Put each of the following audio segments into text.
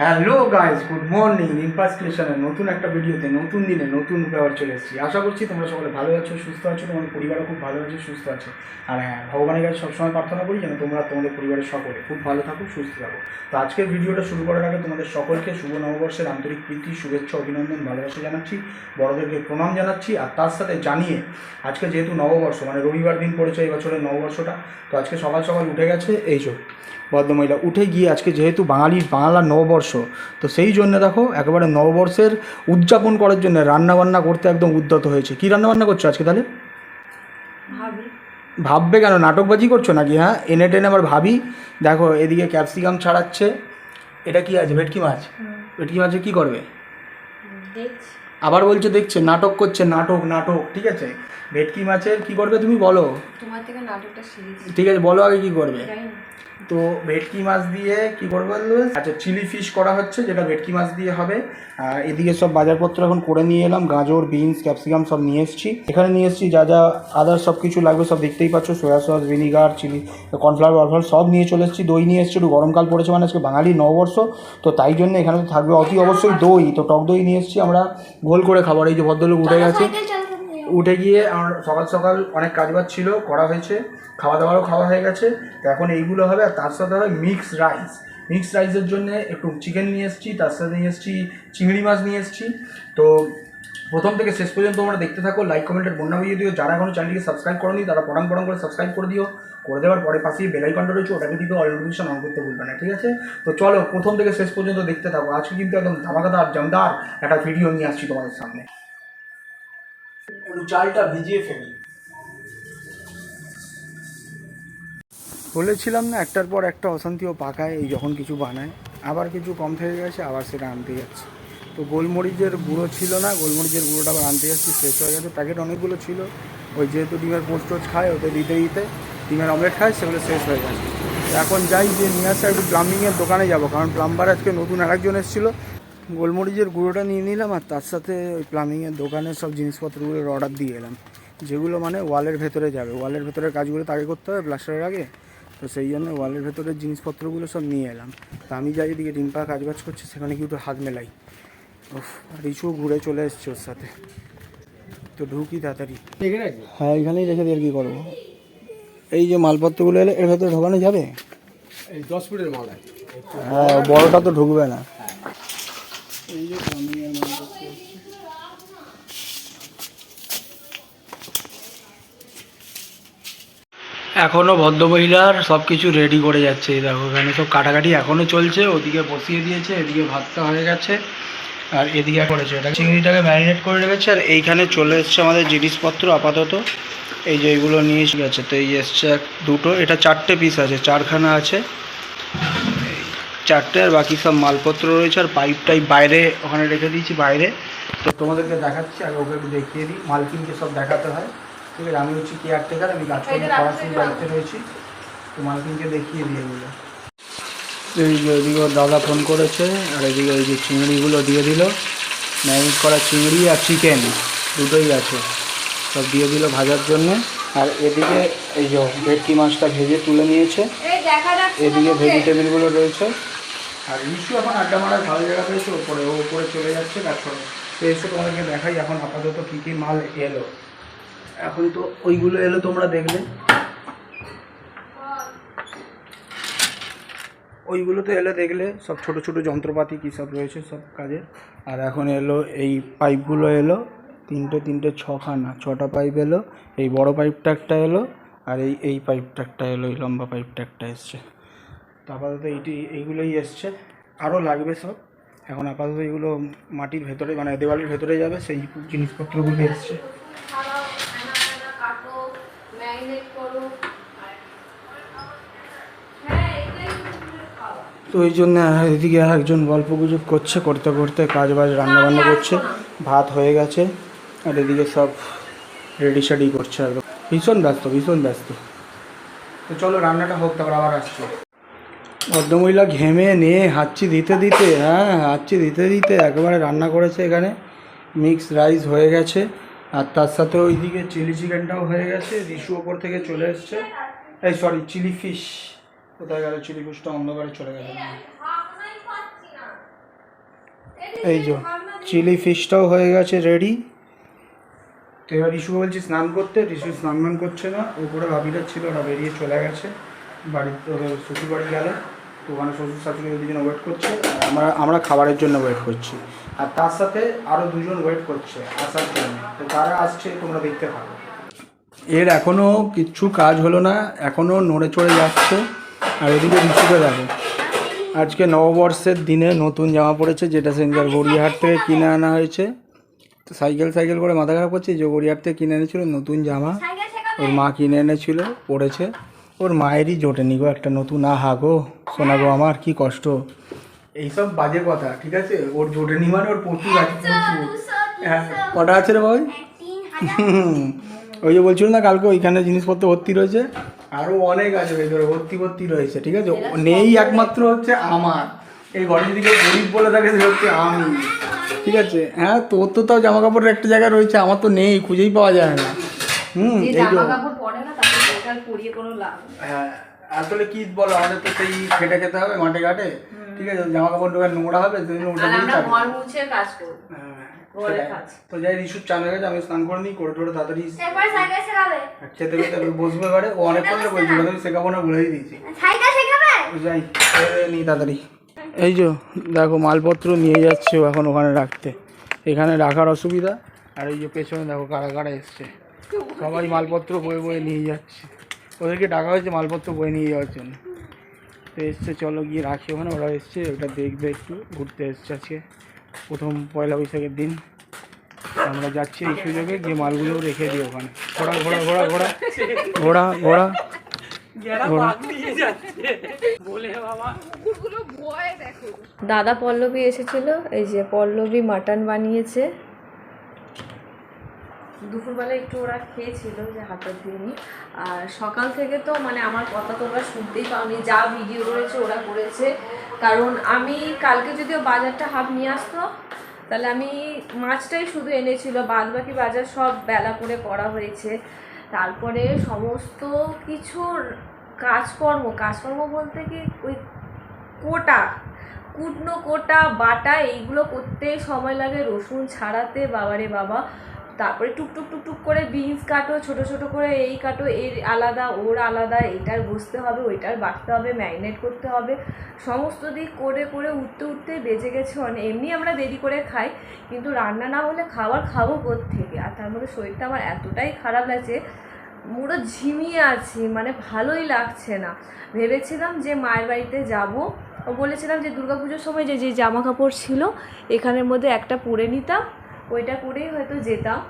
Hello guys good morning ইম্পাস ক্রিয়েশনের নতুন একটা ভিডিওতে নতুন দিনে নতুন আবার চলে এসেছি। আশা করছি তোমরা সকলে ভালো আছো, সুস্থ আছো তোমাদের পরিবারও খুব ভালো আছে, সুস্থ আছে। আর হ্যাঁ ভগবানের কাছে সবসময় প্রার্থনা করি যেন তোমরা তোমাদের পরিবারের সকলে খুব ভালো থাকো, সুস্থ থাকো। তো আজকের ভিডিওটা শুরু করার আগে তোমাদের সকলকে শুভ নববর্ষের আন্তরিক প্রীতি, শুভেচ্ছা, অভিনন্দন, ভালোবাসা জানাচ্ছি, বড়দেরকে প্রণাম জানাচ্ছি আর তার সাথে জানিয়ে আজকে যেহেতু নববর্ষ মানে রবিবার দিন পড়েছে এই বছরের নববর্ষটা, তো আজকে সকাল সকাল উঠে গেছে, এই চোখ ভদ্রমহিলা উঠে গিয়ে আজকে যেহেতু বাঙালির বাংলার নববর্ষ তো সেই জন্য দেখো একেবারে নববর্ষের উদযাপন করার জন্য রান্নাবান্না করতে একদম উদ্যত হয়েছে। কী রান্নাবান্না করছ আজকে তাহলে? ভাববে কেন? নাটকবাজি করছ নাকি হ্যাঁ? এনে টেনে আবার ভাবি। দেখো এদিকে ক্যাপসিকাম ছাড়াচ্ছে। এটা কি আছে? ভেটকি মাছ? ভেটকি মাছে কী করবে? আবার বলছে দেখছে নাটক করছে নাটক নাটক ঠিক আছে? ভেটকি মাছের কী করবে তুমি বলো? তোমার থেকে নাটকটা ঠিক আছে বলো আগে কী করবে। তো ভেটকি মাছ দিয়ে কি করব? আচ্ছা চিলি ফিশ করা হচ্ছে যেটা ভেটকি মাছ দিয়ে হবে। আর এদিকে সব বাজারপত্র এখন করে নিয়ে এলাম গাজর বিনস ক্যাপসিকাম সব নিয়ে এসেছি। এখানে নিয়ে এসেছি যা যা আদার সব কিছু লাগবে সব দেখতেই পাচ্ছ soya sauce vinegar chilli cornflour ওয়ারফ্লাওয়ার সব নিয়ে চলে এসেছি। দই নিয়ে এসেছি একটু গরমকাল পড়েছে মানে আজকে বাঙালি নববর্ষ তো তাই জন্য এখানে তো থাকবে অতি অবশ্যই দই। তো টক দই নিয়ে এসেছি আমরা গোল করে খাবার এই যে ভদ্রলোক উঠে গেছে। উঠে গিয়ে আমার সকাল সকাল অনেক কাজবাজ ছিল, করা হয়েছে, খাওয়া দাওয়ারও খাওয়া হয়ে গেছে। তো এখন এইগুলো হবে, আর তার সাথে হবে মিক্স রাইস মিক্স রাইসের জন্য একটু চিকেন নিয়ে এসেছি, তার সাথে নিয়ে এসেছি চিংড়ি মাছ নিয়ে এসেছি। তো প্রথম থেকে শেষ পর্যন্ত তোমরা দেখতে থাকো লাইক কমেন্টের বন্যা বুঝিয়ে দিও। যারা এখনও চ্যানেলকে সাবস্ক্রাইব করনি, তারা পড়াং পড়াং করে সাবস্ক্রাইব করে দিও। করে দেওয়ার পরে পাশেই বেলাইকনটা রয়েছে, ওটাকে দিতে অল নোটিফিকেশন অন করতে ভুলবে না, ঠিক আছে? তো চলো, প্রথম থেকে শেষ পর্যন্ত দেখতে থাকো। আজকে কিন্তু একদম ধামাকাদার, জমদার একটা ভিডিও নিয়ে আসছি তোমাদের সামনে। চালটা ভিজিয়ে ফেলি বলেছিলাম না, একটার পর একটা অশান্তি ও পাকায়, এই যখন কিছু বানায়। আবার কিছু কম থেকে গেছে, আবার সেটা আনতে যাচ্ছে। তো গোলমরিচের গুঁড়ো ছিল না, গোলমরিচের গুঁড়োটা আবার আনতে যাচ্ছি, শেষ হয়ে গেছে। প্যাকেট অনেকগুলো ছিল। ওই যেহেতু ডিমের পোস্ট টোস্ট খায়, ওতে দিতে দিতে ডিমের অমলেট খায়, সেগুলো শেষ হয়ে গেছে। এখন যাই যে নিয়ে আসা, একটু প্লাম্বিংয়ের দোকানে যাব। কারণ প্লাম্বার আজকে নতুন আরেকজন এসেছিল গোলমরিচের গুঁড়োটা নিয়ে নিলাম আর তার সাথে ওই প্লামিংয়ের দোকানের সব জিনিসপত্রগুলোর অর্ডার দিয়ে এলাম। যেগুলো মানে ওয়ালের ভেতরে যাবে। ওয়ালের ভেতরের কাজগুলো তাকে করতে হবে প্লাস্টারের আগে। তো সেই জন্য ওয়ালের ভেতরের জিনিসপত্রগুলো সব নিয়ে এলাম। তো আমি যাই এদিকে রিম্পা কাজ বাজ করছে সেখানে কি একটু হাত মেলাই। আর রিচুও ঘুরে চলে এসছে ওর সাথে। তো ঢুকি তাড়াতাড়ি। হ্যাঁ এখানেই রেখে দিয়ে আর কি করব? এই যে মালপত্রগুলো এলে এর ভেতরে ঢোকানো যাবে? এই দশ ফুটের মাল হ্যাঁ বড়টা তো ঢুকবে না। মালপত্র এসছে। এখনও ভদ্রমহিলার সব কিছু রেডি করে যাচ্ছে। দেখো, এখানে সব কাটাকাটি এখনও চলছে। ওদিকে বসিয়ে দিয়েছে, এদিকে ভাতটা হয়ে গেছে। আর এদিকে করেছে এটা চিংড়িটাকে ম্যারিনেট করে রেখেছে। আর এইখানে চলে এসছে আমাদের জিনিসপত্র আপাতত। এই যে এইগুলো নিয়ে গেছে। তো এই এসছে এক দুটো, এটা চারটে পিস আছে, চারখানা আছে। চারটে আর বাকি সব মালপত্র রয়েছে আর পাইপ টাইপ বাইরে ওখানে রেখে দিয়েছি বাইরে। তো তোমাদেরকে দেখাচ্ছি আগে ওকে একটু দেখিয়ে দিই। মালকিনকে সব দেখাতে হয়। ঠিক আছে আমি হচ্ছি কেয়ারটেকার আমি কাজকর্ম পড়াশোনার দায়িত্বে রয়েছি। তো মালকিনকে দেখিয়ে দিয়ে এগুলো এই যে ওর দাদা ফোন করেছে আর এদিকে এই যে চিংড়িগুলো দিয়ে দিল। ম্যারিনেট করা চিংড়ি আর চিকেন দুটোই আছে। সব দিয়ে দিল ভাজার জন্য। আর এদিকে এই যে ভেটকি মাছটা ভেজে তুলে নিয়েছে। এদিকে ভেজিটেবিলগুলো রয়েছে। আর ইস্যু এখন আড্ডা মারার ভালো জায়গা পেয়েছে, ওপরে, ও উপরে চলে যাচ্ছে করে তো এসে তোমাদেরকে দেখাই এখন আপাতত কী কী মাল এলো। এখন তো ওইগুলো এলো তোমরা দেখলে। ওইগুলো তো এলে দেখলে, সব ছোট ছোট যন্ত্রপাতি কী সব রয়েছে সব কাজে আর এখন এলো এই পাইপগুলো এলো, তিনটে তিনটে, ছখানা, ছটা পাইপ এলো, এই বড় পাইপটা একটা এলো, আর এই এই পাইপটা একটা এলো, এই লম্বা পাইপটা একটা এসছে। তো আপাতত এইটি, এইগুলোই এসছে। আরও লাগবে সব। এখন আপাতত এগুলো মাটির ভেতরে মানে দেওয়ালের ভেতরে যাবে, সেই জিনিসপত্রগুলো এসছে। তো ওই জন্য এদিকে একজন গল্প গুজব করছে, করতে করতে কাজ বাজ রান্না বান্না করছে। ভাত হয়ে গেছে, আর এদিকে সব রেডি শেডি করছে একদম। ভীষণ ব্যস্ত ভীষণ ব্যস্ত। তো চলো রান্নাটা হোক, তারপর আবার আসছে। ভদ্রমহিলা ঘেমে নিয়ে হাঁচি দিতে দিতে হ্যাঁ হাঁচি দিতে দিতে একেবারে রান্না করেছে এখানে। মিক্স রাইস হয়ে গেছে, আর তার সাথে ওইদিকে চিলি চিকেনটাও হয়ে গেছে। রিসু ওপর থেকে চলে এসছে। এই সরি চিলি ফিশ। কোথায় গেল চিলি ফিশটা? অন্ধকারে চলে গেল। এই যে, চিলি ফিশটাও হয়ে গেছে রেডি তো এবার রিশুকে বলছি স্নান করতে। রিশু স্নান করছে না। ওপরে ভাবিটা ছিল ওরা বেরিয়ে চলে গেছে। বাড়িতে ওদের শ্বশুর বাড়ি গেলে। তো ওখানে শ্বশুর শাশুড়ি দুজন ওয়েট করছে, আমরা আমরা খাবারের জন্য ওয়েট করছি। আর তার সাথে আরও দুজন ওয়েট করছে আসার জন্য। তো তারা আসছে, তোমরা দেখতে পারো এর এখনও কিচ্ছু কাজ হলো না এখনও নড়ে চড়ে যাচ্ছে, আর এদিকে রিশুকে দেখো। আজকে নববর্ষের দিনে নতুন জামা পড়েছে, যেটা সেন্টার গড়িয়াহাট থেকে কিনে আনা হয়েছে। তো সাইকেল সাইকেল করে মাথা খারাপ করছে, যে গড়িয়াহাট থেকে কিনে এনেছিল নতুন জামা, ওর মা কিনে এনেছিল, পড়েছে। ওর মায়েরই জোটেনি গো একটা নতুন আহা গো শোনা গো আমার কি কষ্ট। এইসব বাজে কথা ঠিক আছে? ওর জোটে জোটেনি মানে ওর প্রচুর আছে প্রচুর। হ্যাঁ কটা আছে রে ভাই ওই যে বলছিল না কালকে ওইখানে জিনিসপত্র ভর্তি রয়েছে? আরও অনেক আছে ভেতরে ভর্তি ভর্তি রয়েছে ঠিক আছে? ও- নেই একমাত্র হচ্ছে আমার। এই ঘরে যদি কেউ গরিব বলে থাকে সে হচ্ছে আমি। ঠিক আছে হ্যাঁ তোর তো তাও জামা কাপড়ের একটা জায়গায় রয়েছে আমার তো নেই খুঁজেই পাওয়া যায় না। হুম এই তো জামা কাপড় পরে না তাকে বেকার পরিয়ে কোনো লাভ হ্যাঁ আসলে কি বলো আমাদের তো সেই খেটে খেতে হবে মাঠে ঘাটে। ঠিক আছে জামা কাপড় ঢোকার নোংরা হবে সেই জন্য ওটা আমরা ঘর মুছে কাজ করব। হ্যাঁ। তো যাই রিসুর চান হয়ে গেছে আমি স্নান করে নিই করে টোরে তাড়াতাড়ি শেখাবে। খেতে খেতে বসবে এবারে ও অনেকক্ষণ ধরে বলছিল তুমি শেখাবো না বলেই দিয়েছি। সাইকেল শেখাবে? যাই নিই তাড়াতাড়ি। এই যে দেখো মালপত্র নিয়ে যাচ্ছে এখন ওখানে রাখতে। এখানে রাখার অসুবিধা। আর এই যে পেছনে দেখো কারা কারা এসছে। সবাই মালপত্র বয়ে বয়ে নিয়ে যাচ্ছে। ওদেরকে ডাকা হয়েছে মালপত্র বয়ে নিয়ে যাওয়ার জন্য। তো এসছে চলো গিয়ে রাখি ওখানে। ওরা এসছে ওটা দেখবে একটু ঘুরতে এসছে আজকে। প্রথম পয়লা বৈশাখের দিন। আমরা যাচ্ছি এই সুযোগে গিয়ে মালগুলো রেখে দিই ওখানে। ঘোড়া ঘোড়া ঘোড়া ঘোড়া। ঘোড়া ঘোড়া। দাদা পল্লবী এসেছিল এই যে পল্লবী মাটন বানিয়েছে। দুপুরবেলা একটু ওরা খেয়েছিল যে হাতে দিইনি আর সকাল থেকে তো মানে আমার কথা তোমরা শুনতেই পাওনি, যা ভিডিও রয়েছে ওরা করেছে। কারণ আমি কালকে যদিও বাজারটা হাফ নিয়ে আসতো, তাহলে আমি মাছটাই শুধু এনেছিল বাদ বাকি বাজার সব বেলা করে করা হয়েছে। তারপরে সমস্ত কিছুর কাজকর্ম কাজকর্ম বলতে কি ওই কোটা, কুটনো কোটা, বাটা, এইগুলো করতে সময় লাগে, রসুন ছাড়াতে, বাবারে বাবা। তারপরে টুকটুক টুকটুক করে বিনস কাটো, ছোট ছোট করে এই কাটো, এর আলাদা, ওর আলাদা, এটার বসতে হবে, ওইটার বাটতে হবে ম্যারিনেট করতে হবে। সমস্ত দিক করে করে উঠতে উঠতে বেজে গেছে অনেক। এমনি আমরা দেরি করে খাই, কিন্তু রান্না না হলে খাবার খাব থেকে আর তার মধ্যে শরীরটা আমার এতটাই খারাপ লাগছে, পুরো ঝিমিয়ে আছি মানে ভালোই লাগছে না। ভেবেছিলাম যে মায়ের বাড়িতে যাব। বলেছিলাম যে দুর্গাপুজোর সময় যে যে জামা কাপড় ছিল, এখানের মধ্যে একটা পরে নিতাম। ওইটা করেই হয়তো যেতাম।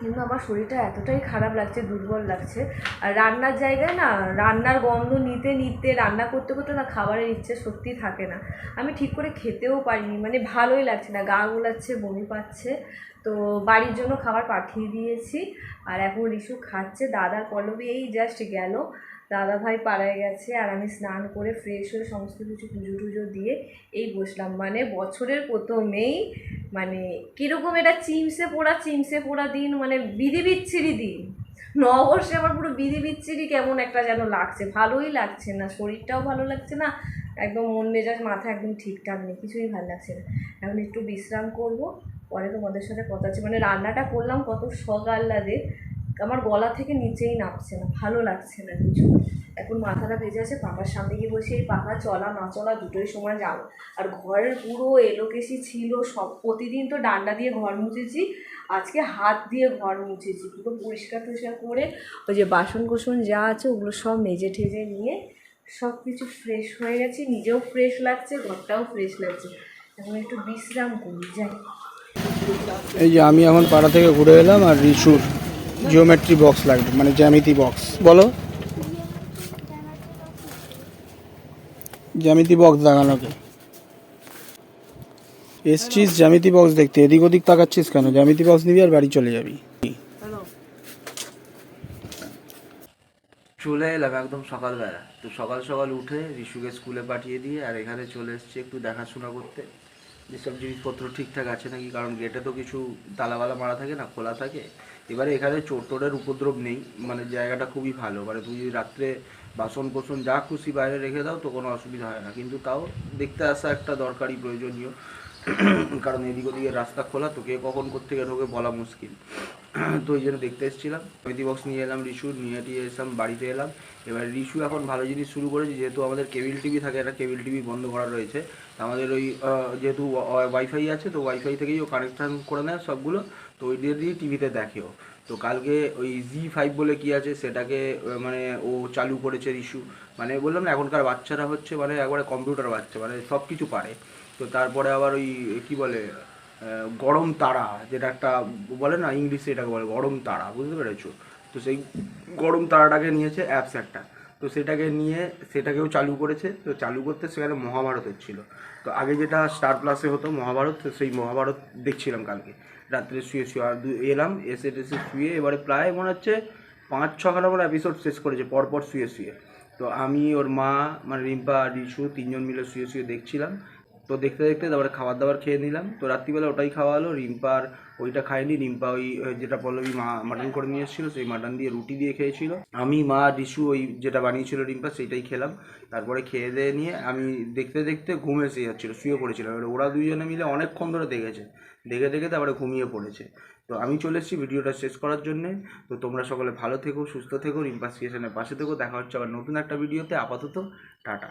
কিন্তু আমার শরীরটা এতটাই খারাপ লাগছে, দুর্বল লাগছে। আর রান্নার জায়গায় না, রান্নার গন্ধ নিতে নিতে, রান্না করতে করতে না খাবারের ইচ্ছে সত্যি থাকে না। আমি ঠিক করে খেতেও পারিনি মানে ভালোই লাগছে না। গা গোলাচ্ছে, বমি পাচ্ছে। তো বাড়ির জন্য খাবার পাঠিয়ে দিয়েছি। আর এখন রিশু খাচ্ছে। দাদার পল্লবী এই জাস্ট গেল। দাদা ভাই পাড়ায় গেছে। আর আমি স্নান করে ফ্রেশ হয়ে সমস্ত কিছু পুজো টুজো দিয়ে এই বসলাম। মানে বছরের প্রথমেই মানে কীরকম এটা চিমসে পোড়া চিমসে পোড়া দিন মানে বিধি বিচ্ছিরি দিন। নবর্ষে আমার পুরো বিধি বিচ্ছিরি কেমন একটা যেন লাগছে। ভালোই লাগছে না, শরীরটাও ভালো লাগছে না, একদম মন মেজাজ, মাথা একদম ঠিকঠাক নেই, কিছুই ভালো লাগছে না। এখন একটু বিশ্রাম করব, পরে তোমাদের সাথে কথা আছে মানে রান্নাটা করলাম কত আহ্লাদে আমার গলা থেকে নিচেই নামছে না, ভালো লাগছে না কিছু। এখন মাথাটা ভেজে আছে পাখার সামনে গিয়ে বসে এই পাখা চলা, না চলা, দুটোই সময় যাও আর ঘরের পুরো এলোকেশি ছিল সব, প্রতিদিন তো ডান্ডা দিয়ে ঘর মুছেছি, আজকে হাত দিয়ে ঘর মুছেছি। পুরো পরিষ্কার টরিষ্কার করে ওই যে বাসন কোসন যা আছে, ওগুলো সব মেজে ঠেজে নিয়ে সব কিছু ফ্রেশ হয়ে গেছে, নিজেও ফ্রেশ লাগছে, ঘরটাও ফ্রেশ লাগছে। এখন একটু বিশ্রাম করি, যাই। এই যে আমি এখন পাড়া থেকে ঘুরে এলাম আর রিসুর জিওমেট্রি বক্স লাগবে মানে জ্যামিতি বক্স বলো। জ্যামিতি বক্স লাগানোকে এসছিস জ্যামিতি বক্স দেখতে এদিক ওদিক তাকাচ্ছিস কেন? জ্যামিতি বক্স নিবি আর বাড়ি চলে যাবি। চলে এলাম একদম সকালবেলা। তো সকাল সকাল উঠে রিশুকে স্কুলে পাঠিয়ে দিয়ে আর এখানে চলে এসেছি একটু দেখাশোনা করতে। যেসব জিনিসপত্র ঠিকঠাক আছে নাকি? কারণ গেটে তো কিছু তালাবালা মারা থাকে না খোলা থাকে। এবারে এখানে চোর উপদ্রব নেই মানে জায়গাটা খুবই ভালো। মানে তুই যদি রাত্রে বাসন কোসন যা খুশি বাইরে রেখে দাও তো কোনো অসুবিধা হয় না। কিন্তু তাও দেখতে আসা একটা দরকারি প্রয়োজনীয়। কারণ এদিক ওদিকে রাস্তা খোলা, তো কে কখন কোথেকে ঢোকে বলা মুশকিল। তো ওই জন্য দেখতে এসেছিলাম। মেদি বক্স নিয়ে এলাম রিশু, নিয়ে টিয়ে এসলাম বাড়িতে এলাম। এবার রিশু এখন ভালো জিনিস শুরু করেছে, যেহেতু আমাদের কেবিল টিভি থাকে, একটা কেবিল টিভি বন্ধ করা রয়েছে। আমাদের ওই যেহেতু ওয়াইফাই আছে, তো ওয়াইফাই থেকেই ও কানেকশান করে নেয় সবগুলো। তো ওই দিয়ে দিয়ে টিভিতে দেখেও। তো কালকে ওই জি ফাইভ বলে কি আছে, সেটাকে মানে ও চালু করেছে ইস্যু মানে বললাম না, এখনকার বাচ্চারা হচ্ছে মানে একবারে কম্পিউটার বাচ্চা মানে সব কিছু পারে। তো তারপরে আবার ওই, কি বলে গরম তারা, যেটা একটা বলে না, ইংলিশে এটাকে বলে গরম তারা, বুঝতে পেরেছ? তো সেই গরম তারাটাকে নিয়েছে অ্যাপস একটা। তো সেটাকে নিয়ে সেটাকেও চালু করেছে। তো চালু করতে সেখানে মহাভারত হচ্ছিল তো আগে যেটা স্টার প্লাসে হতো মহাভারত সেই মহাভারত দেখছিলাম কালকে। রাত্রে শুয়ে শুয়ে এলাম, এসে টেসে শুয়ে এবারে প্রায় মনে হচ্ছে পাঁচ ছখানা আমার এপিসোড শেষ করেছে, পরপর শুয়ে শুয়ে। তো আমি, ওর মা মানে রিম্পা রিশু তিনজন মিলে শুয়ে শুয়ে দেখছিলাম। তো দেখতে দেখতে তারপরে খাবার দাবার খেয়ে নিলাম। তো রাত্রিবেলা ওটাই খাওয়া হলো। রিম্পার ওইটা খাইনি রিম্পা ওই যেটা পল্লবী মা মাটন করে নিয়ে এসেছিল, সেই মাটন দিয়ে রুটি দিয়ে খেয়েছিল। আমি, মা রিশু ওই যেটা বানিয়েছিল রিম্পা, সেইটাই খেলাম। তারপরে খেয়ে দিয়ে নিয়ে আমি দেখতে দেখতে ঘুম এসে যাচ্ছিল, শুয়ে পড়েছিলাম। এবার ওরা দুজনে মিলে অনেকক্ষণ ধরে দেখেছে। দেখে দেখে তারপরে ঘুমিয়ে পড়েছে। তো আমি চলে এসেছি ভিডিওটা শেষ করার জন্যে। তো তোমরা সকলে ভালো থেকো, সুস্থ থেকো। রিম্পা স্টেশনের পাশে থেকো। দেখা হচ্ছে আবার নতুন একটা ভিডিওতে। আপাতত, টাটা।